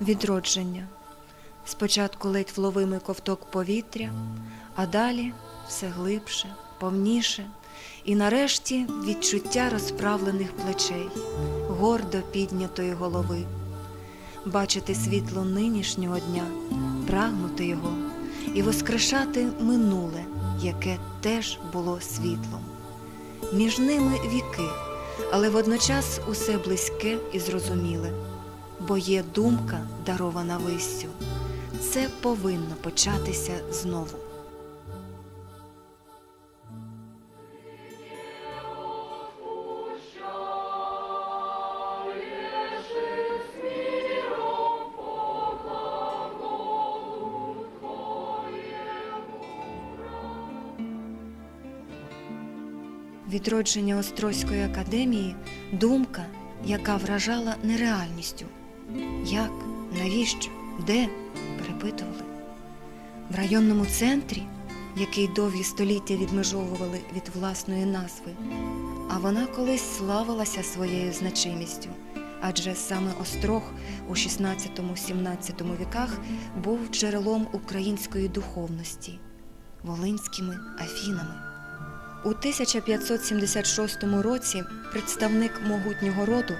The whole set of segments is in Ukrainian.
відродження. Спочатку ледь вловимий ковток повітря, а далі все глибше, повніше, і нарешті відчуття розправлених плечей, гордо піднятої голови. Бачити світло нинішнього дня, прагнути його і воскрешати минуле, яке теж було світлом. Між ними віки, але водночас усе близьке і зрозуміле, бо є думка, дарована виссю. Це повинно початися знову. Відродження Острозької академії думка, яка вражала нереальністю. Як, навіщо, де? перепитували. В районному центрі, який довгі століття відмежовували від власної назви, а вона колись славилася своєю значимістю, адже саме Острог у 16-17 віках був джерелом української духовності, волинськими афінами. У 1576 році представник могутнього роду,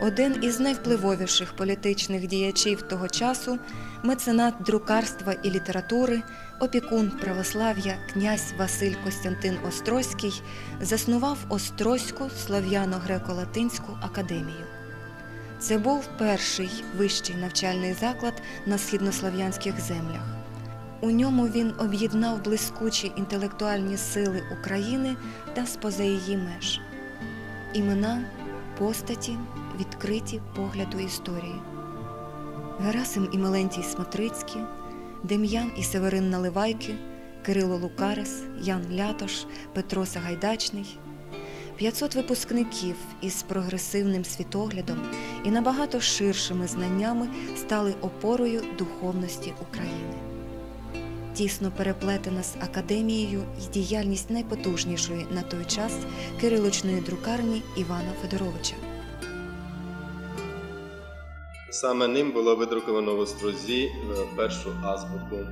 один із найвпливовіших політичних діячів того часу, меценат друкарства і літератури, опікун православ'я князь Василь Костянтин Острозький, заснував Острозьку слов'яно-греко-латинську академію. Це був перший вищий навчальний заклад на східнослов'янських землях. У ньому він об'єднав блискучі інтелектуальні сили України та споза її меж. Імена, постаті, відкриті погляду історії. Герасим і Мелентій Смотрицькі, Дем'ян і Северин Наливайки, Кирило Лукарес, Ян Лятош, Петро Сагайдачний. 500 випускників із прогресивним світоглядом і набагато ширшими знаннями стали опорою духовності України тісно переплетена з академією і діяльність найпотужнішої на той час кириличної друкарні Івана Федоровича. Саме ним було видруковано в Острозі е, першу азбуку,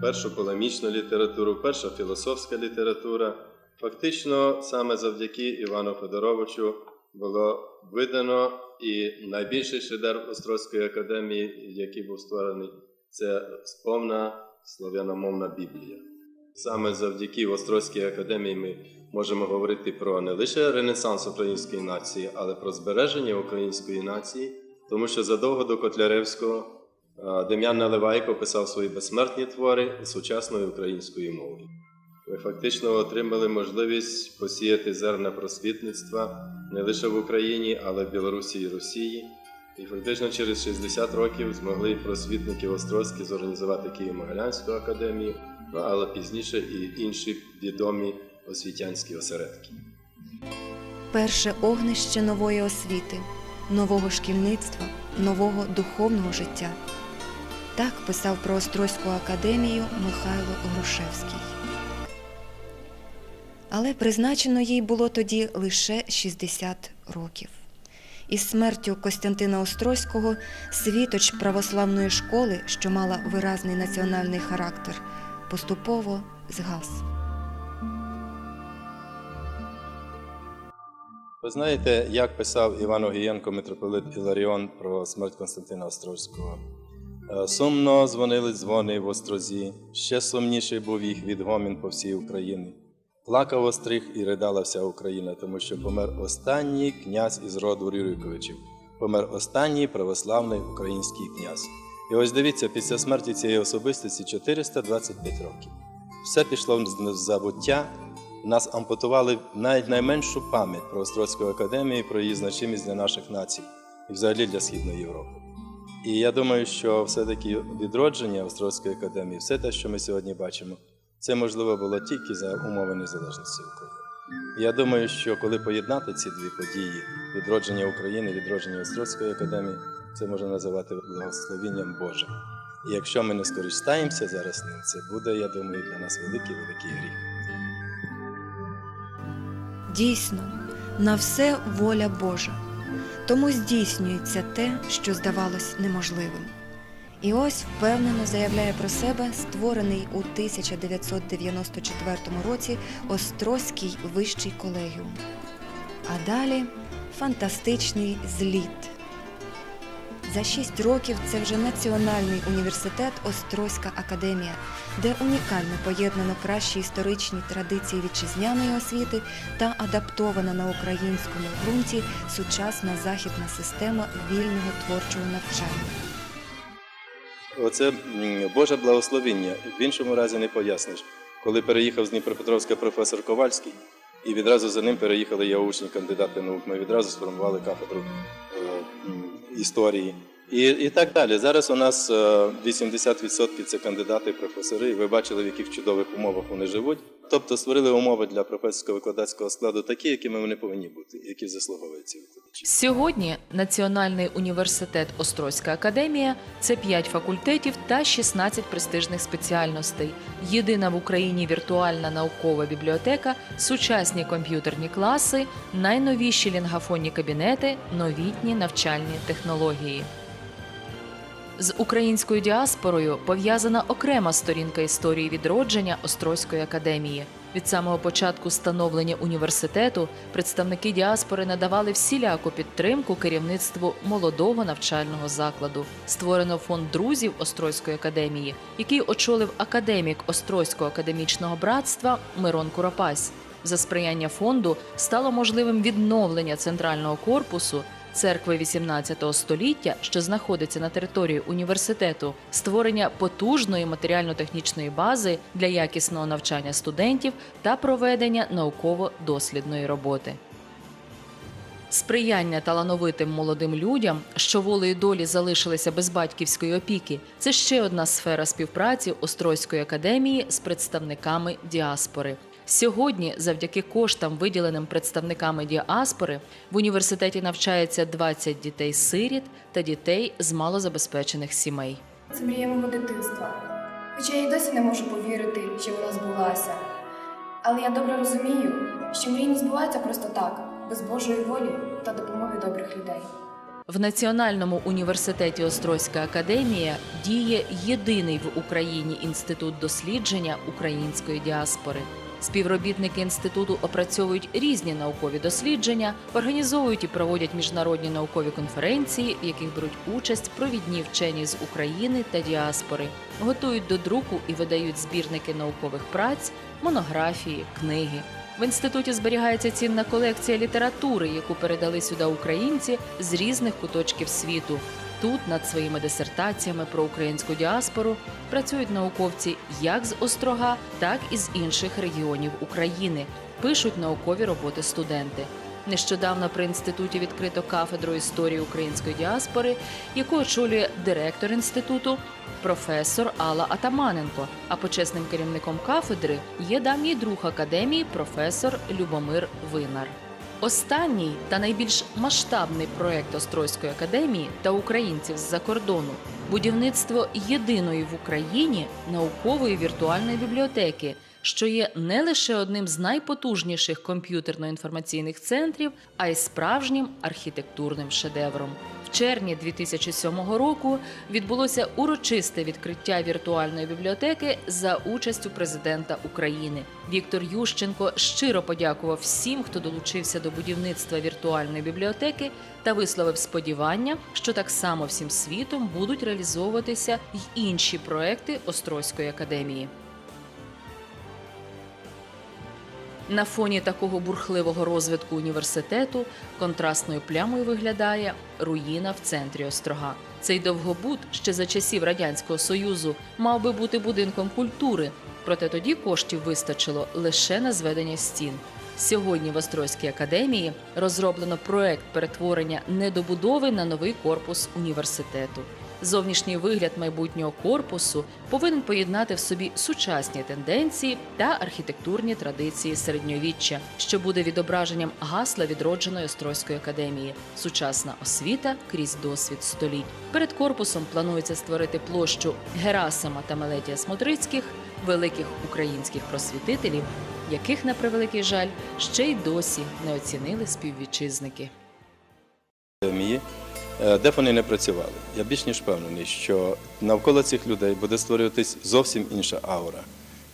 першу полемічну літературу, перша філософська література. Фактично, саме завдяки Івану Федоровичу було видано і найбільший шедевр Острозької академії, який був створений, це сповна слов'яномовна Біблія. Саме завдяки Острозькій академії ми можемо говорити про не лише ренесанс української нації, але про збереження української нації, тому що задовго до Котляревського е, Дем'ян Наливайко писав свої безсмертні твори сучасною українською мовою. Ми фактично отримали можливість посіяти зерна просвітництва не лише в Україні, але в Білорусі і Росії. І фактично через 60 років змогли просвітники Острозькі зорганізувати Києво-Могилянську академію, ну, але пізніше і інші відомі освітянські осередки. Перше огнище нової освіти, нового шкільництва, нового духовного життя. Так писав про Острозьку академію Михайло Грушевський. Але призначено їй було тоді лише 60 років. Із смертю Костянтина Острозького світоч православної школи, що мала виразний національний характер, поступово згас. Ви знаєте, як писав Іван Огієнко, митрополит Іларіон про смерть Константина Острозького? Е, Сумно дзвонили дзвони в Острозі, ще сумніший був їх відгомін по всій Україні. Плакав остриг і ридала вся Україна, тому що помер останній князь із роду Рюриковичів, помер останній православний український князь. І ось дивіться, після смерті цієї особистості 425 років. Все пішло в забуття, нас ампутували навіть найменшу пам'ять про Острозьку академію, про її значимість для наших націй і взагалі для Східної Європи. І я думаю, що все-таки відродження Острозької академії, все те, що ми сьогодні бачимо, це можливо було тільки за умови незалежності України. Я думаю, що коли поєднати ці дві події відродження України, відродження Острозької академії, це можна називати благословінням Божим. І якщо ми не скористаємося зараз ним, це буде, я думаю, для нас великий великий гріх. Дійсно, на все воля Божа. Тому здійснюється те, що здавалось неможливим. І ось впевнено заявляє про себе створений у 1994 році Острозький вищий колегіум. А далі фантастичний зліт. За шість років це вже Національний університет Острозька академія, де унікально поєднано кращі історичні традиції вітчизняної освіти та адаптована на українському ґрунті сучасна західна система вільного творчого навчання. Оце Боже благословіння. В іншому разі не поясниш. Коли переїхав з Дніпропетровська професор Ковальський, і відразу за ним переїхали я учні, кандидати наук. Ми відразу сформували кафедру історії. І, і так далі. Зараз у нас е, 80% це кандидати, професори, ви бачили, в яких чудових умовах вони живуть. Тобто створили умови для професорсько-викладацького складу такі, якими вони повинні бути, які заслуговують ці викладачі. Сьогодні Національний університет Острозька академія це 5 факультетів та 16 престижних спеціальностей. Єдина в Україні віртуальна наукова бібліотека, сучасні комп'ютерні класи, найновіші лінгафонні кабінети, новітні навчальні технології. З українською діаспорою пов'язана окрема сторінка історії відродження Острозької академії. Від самого початку становлення університету представники діаспори надавали всіляку підтримку керівництву молодого навчального закладу. Створено фонд друзів Острозької академії, який очолив академік Острозького академічного братства Мирон Куропась. За сприяння фонду стало можливим відновлення центрального корпусу церкви XVIII століття, що знаходиться на території університету, створення потужної матеріально-технічної бази для якісного навчання студентів та проведення науково-дослідної роботи. Сприяння талановитим молодим людям, що волею долі залишилися без батьківської опіки, це ще одна сфера співпраці Острозької академії з представниками діаспори. Сьогодні, завдяки коштам, виділеним представниками діаспори, в університеті навчається 20 дітей-сиріт та дітей з малозабезпечених сімей. Це мрія мого дитинства. Хоча я й досі не можу повірити, що вона збулася. Але я добре розумію, що мрії не збуваються просто так, без Божої волі та допомоги добрих людей. В Національному університеті Острозька академія діє єдиний в Україні інститут дослідження української діаспори. Співробітники інституту опрацьовують різні наукові дослідження, організовують і проводять міжнародні наукові конференції, в яких беруть участь провідні вчені з України та діаспори, готують до друку і видають збірники наукових праць, монографії, книги. В інституті зберігається цінна колекція літератури, яку передали сюди українці з різних куточків світу. Тут над своїми дисертаціями про українську діаспору працюють науковці як з Острога, так і з інших регіонів України. Пишуть наукові роботи студенти. Нещодавно при інституті відкрито кафедру історії української діаспори, яку очолює директор інституту, професор Алла Атаманенко. А почесним керівником кафедри є давній друг академії, професор Любомир Винар. Останній та найбільш масштабний проект Острозької академії та українців з-за кордону будівництво єдиної в Україні наукової віртуальної бібліотеки, що є не лише одним з найпотужніших комп'ютерно-інформаційних центрів, а й справжнім архітектурним шедевром. Червні 2007 року відбулося урочисте відкриття віртуальної бібліотеки за участю президента України. Віктор Ющенко щиро подякував всім, хто долучився до будівництва віртуальної бібліотеки, та висловив сподівання, що так само всім світом будуть реалізовуватися й інші проекти Острозької академії. На фоні такого бурхливого розвитку університету контрастною плямою виглядає руїна в центрі острога. Цей довгобуд ще за часів радянського союзу мав би бути будинком культури, проте тоді коштів вистачило лише на зведення стін. Сьогодні в Острозькій академії розроблено проект перетворення недобудови на новий корпус університету. Зовнішній вигляд майбутнього корпусу повинен поєднати в собі сучасні тенденції та архітектурні традиції середньовіччя, що буде відображенням гасла відродженої Острозької академії сучасна освіта крізь досвід століть. Перед корпусом планується створити площу Герасима та Мелетія Смотрицьких, великих українських просвітителів, яких, на превеликий жаль, ще й досі не оцінили співвітчизники. Е, де б вони не працювали. Я більш ніж впевнений, що навколо цих людей буде створюватись зовсім інша аура.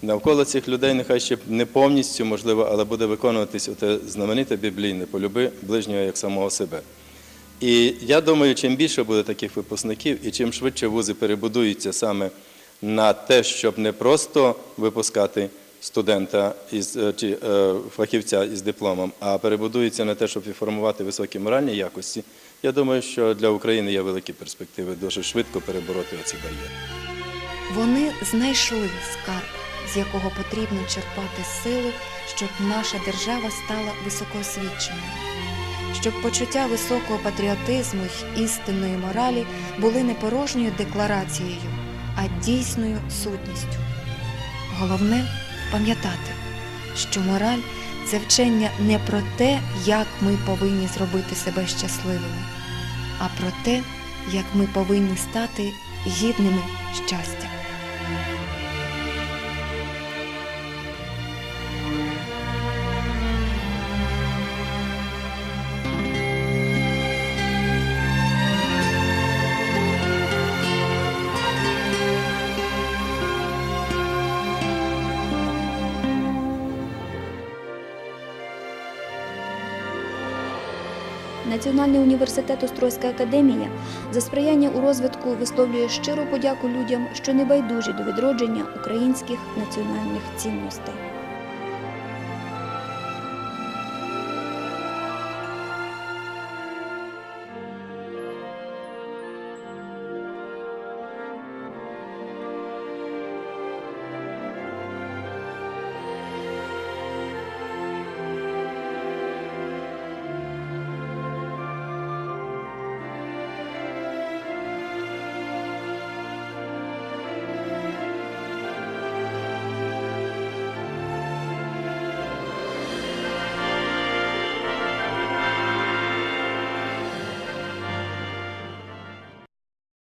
Навколо цих людей нехай ще не повністю можливо, але буде виконуватись оте знамените біблійне полюби ближнього як самого себе. І я думаю, чим більше буде таких випускників, і чим швидше вузи перебудуються саме на те, щоб не просто випускати студента із е, чи е, фахівця із дипломом, а перебудуються на те, щоб і формувати високі моральні якості. Я думаю, що для України є великі перспективи дуже швидко перебороти оці бар'єри. Вони знайшли скарб, з якого потрібно черпати сили, щоб наша держава стала високоосвіченою, щоб почуття високого патріотизму й істинної моралі були не порожньою декларацією, а дійсною сутністю. Головне пам'ятати, що мораль це вчення не про те, як ми повинні зробити себе щасливими, а про те, як ми повинні стати гідними щастя. Національний університет Острозька академія за сприяння у розвитку висловлює щиру подяку людям, що не байдужі до відродження українських національних цінностей.